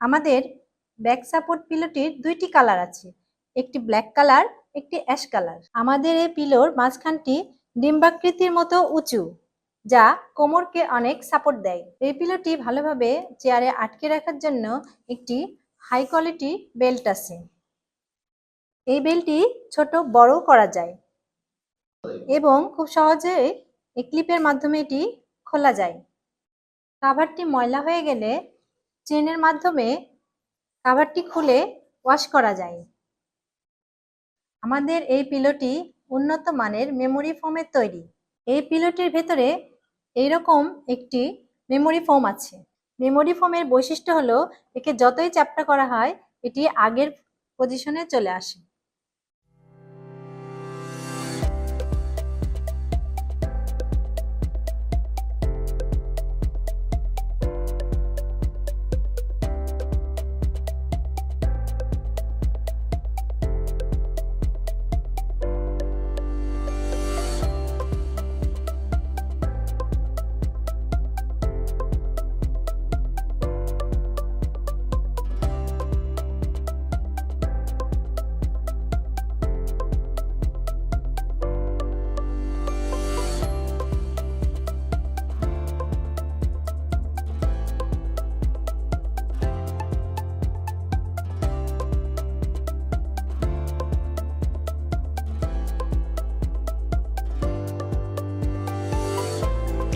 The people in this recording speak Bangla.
আমাদের ব্যাক সাপোর্ট পিলোটির দুইটি কালার আছে। একটি ব্ল্যাক কালার একটি অ্যাশ কালার আমাদের এই পিলোর মাঝখানটি ডিম্বাকৃতির মতো উঁচু, যা কোমরকে অনেক সাপোর্ট দেয়। এই পিলোটি ভালোভাবে চেয়ারে আটকে রাখার জন্য একটি হাই কোয়ালিটি বেল্ট আছে। এই বেল্টটি ছোট বড় করা যায় এবং খুব সহজে এই ক্লিপের মাধ্যমে এটি খোলা যায়। কাভারটি ময়লা হয়ে গেলে চেনের মাধ্যমে কাভারটি খুলে ওয়াশ করা যায়। আমাদের এই পিলোটি উন্নত মানের মেমোরি ফোমের তৈরি। এই পিলোটির ভেতরে এইরকম একটি মেমোরি ফোম আছে। মেমোরি ফোমের বৈশিষ্ট্য হলো, একে যতই চ্যাপ্টা করা হয়, এটি আগের পজিশনে চলে আসে।